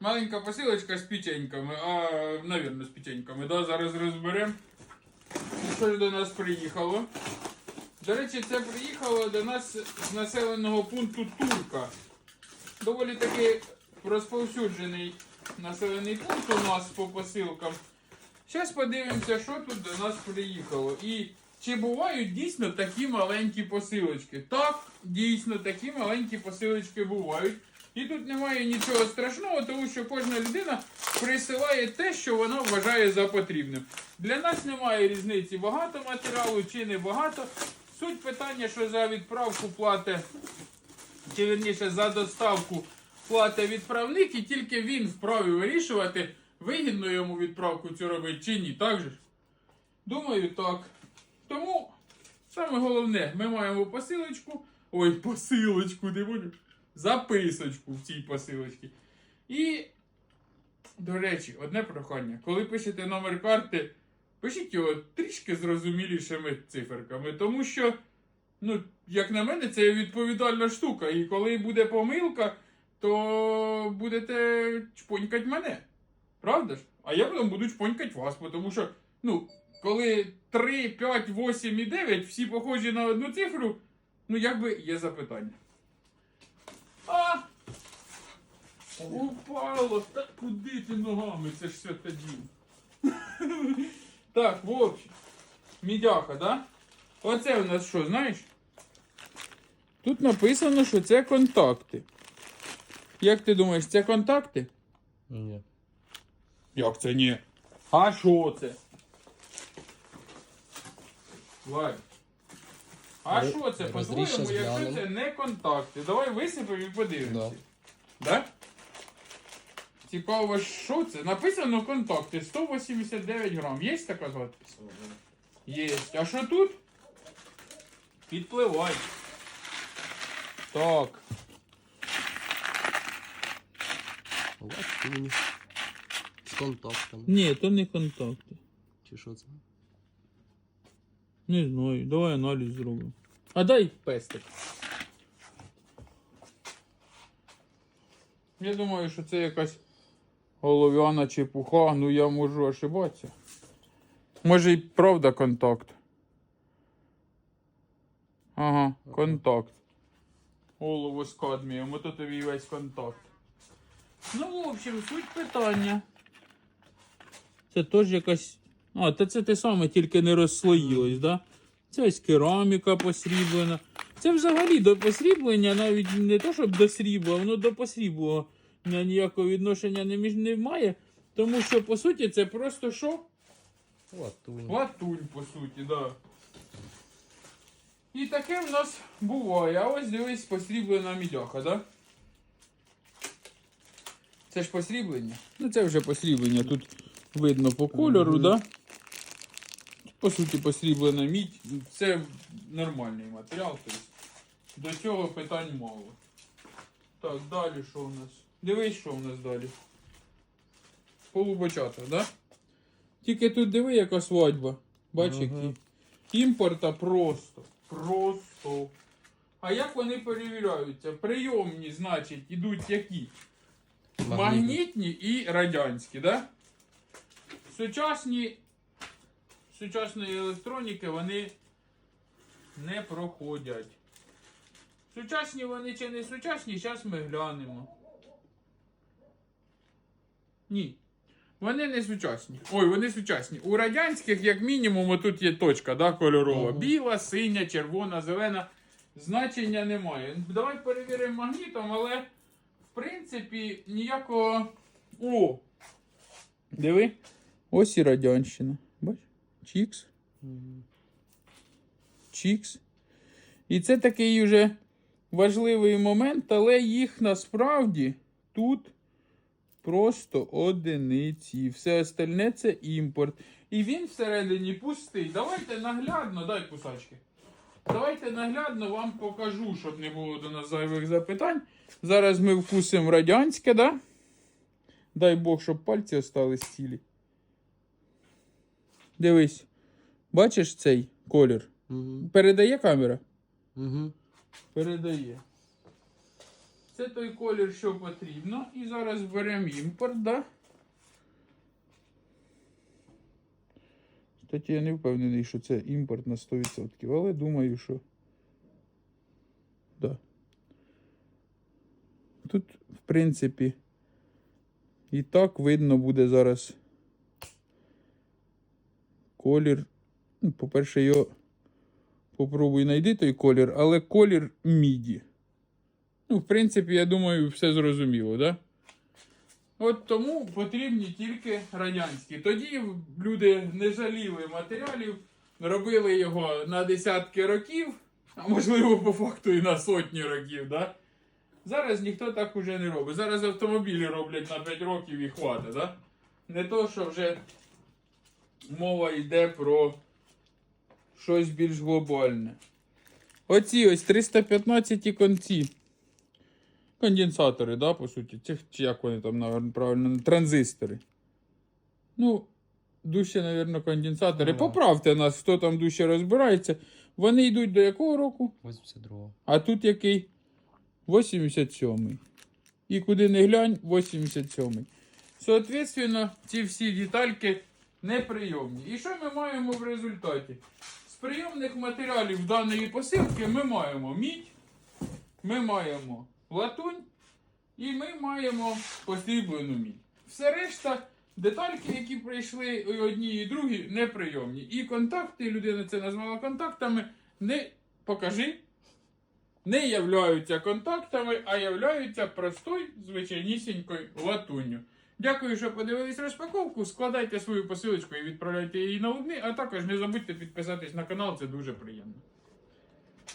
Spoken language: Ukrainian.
маленька посилочка з печеньками, а, навірно, з печеньками. Да, зараз розберемо. Що ж до нас приїхало? До речі, це приїхало до нас з населеного пункту Турка. Доволі таки розповсюджений населений пункт у нас по посилкам. Зараз подивимося, що тут до нас приїхало. І чи бувають дійсно такі маленькі посилочки? Так, дійсно, такі маленькі посилочки бувають. І тут немає нічого страшного, тому що кожна людина присилає те, що вона вважає за потрібним. Для нас немає різниці, багато матеріалу чи не багато. Суть питання, що за відправку платить, чи вірніше за доставку платить відправник, і тільки він вправі вирішувати, вигідно йому відправку цю робити чи ні. Так же? Думаю, так. Тому саме головне, ми маємо посилочку. Ой, посилочку, не буду. Записочку в цій посилочці. І, до речі, одне прохання. Коли пишете номер карти, пишіть його трішки зрозумілішими циферками. Тому що, ну, як на мене, це відповідальна штука. І коли буде помилка, то будете чпонькать мене. Правда ж? А я потім буду чпонькать вас, тому що, ну, коли 3, 5, 8 і 9 всі похожі на одну цифру, ну якби є запитання. Упало! Та куди ти ногами? Це ж все тоді. Так, в общем. Мідяха, да? Оце у нас що, знаєш? Тут написано, що це контакти. Як ти думаєш, це контакти? Ні. Як це ні? А що це? Вай. А що це? По-твоєму, якщо це не контакти. Давай висипемо і подивимося. Да. Да? Цікаво, що це? Написано контакти 189 грам. Є така запись? Є. А що тут? Підпливай. Так. Латунь. З контактами. Ні, то не контакти. Чи що це? Не знаю, давай аналіз зробимо. А дай пестик. Я думаю, що це якась голов'яна чепуха, ну я можу ошибатися. Може і правда контакт. Ага, контакт. Голову з кадмієм, ото тобі весь контакт. Ну, в общем, суть питання. Це теж якась. А, та це те саме, тільки не розслоїлось, да? Це ось кераміка посріблена. Це взагалі до посріблення, навіть не то, щоб до срібла, воно до посріблого ніякого відношення не, між- не має. Тому що, по суті, це просто що? Латунь. Латунь, по суті, да. І таке в нас буває. А ось дивись посріблена мідяха, да? Це ж посріблення? Ну це вже посріблення. Тут видно по кольору, Мгм. да? По суті, посріблена мідь. Це нормальний матеріал. Тобто до цього питань мало. Так, далі що у нас? Дивись, що у нас далі. Полубочата, да? Тільки тут диви, яка свадьба. Бач, Ага. які. Імпорта просто. Просто. А як вони перевіряються? Прийомні, значить, ідуть які? Магнітні і радянські, да? Сучасні сучасної електроніки вони не проходять. Сучасні вони чи не сучасні, зараз ми глянемо. Ні. Вони не сучасні. Ой, вони сучасні. У радянських, як мінімум, тут є точка, да, кольорова. Біла, синя, червона, зелена. Значення немає. Давай перевіримо магнітом, але в принципі ніякого. О! Диви. Ось і радянщина. Бач? Чікс. Чікс. І це такий уже важливий момент, але їх насправді тут просто одиниці. Все остальне це імпорт. І він всередині пустий. Давайте наглядно, дай кусачки. Давайте наглядно вам покажу, щоб не було до нас зайвих запитань. Зараз ми вкусимо радянське, да? Дай Бог, щоб пальці остались цілі. Дивись. Бачиш цей колір? Мгм. Передає камера? Мгм. Передає. Це той колір, що потрібно. І зараз беремо імпорт, да? Кстати, я не впевнений, що це імпорт на 100%, але думаю, що. Да. Тут, в принципі, і так видно буде зараз колір. Ну, По-перше, його попробуй знайти той колір, але колір міді. Ну, в принципі, я думаю, все зрозуміло, да? От тому потрібні тільки радянські. Тоді люди не жаліли матеріалів, робили його на десятки років, а можливо, по факту і на сотні років, да? Зараз ніхто так уже не робить. Зараз автомобілі роблять на 5 років і хватить, да? Не то, що вже мова йде про щось більш глобальне. Оці ось 315 конці. Конденсатори, да, по суті. Чи, чи як вони там наверно, правильно, транзистори. Ну, дужче, мабуть, конденсатори. Ага. Поправте нас, хто там дужче розбирається. Вони йдуть до якого року? 82-го. А тут який? 87-й. І куди не глянь, 87-й. Соответственно, ці всі детальки неприйомні. І що ми маємо в результаті? З прийомних матеріалів даної посилки ми маємо мідь, ми маємо латунь і ми маємо посріблену мідь. Все решта, детальки, які прийшли і одні і другі, неприйомні. І контакти, людина це назвала контактами, не покажи не являються контактами, а являються простою звичайнісінькою латунню. Дякую, що подивились розпаковку. Складайте свою посилочку і відправляйте її на лубни, а також не забудьте підписатись на канал, це дуже приємно.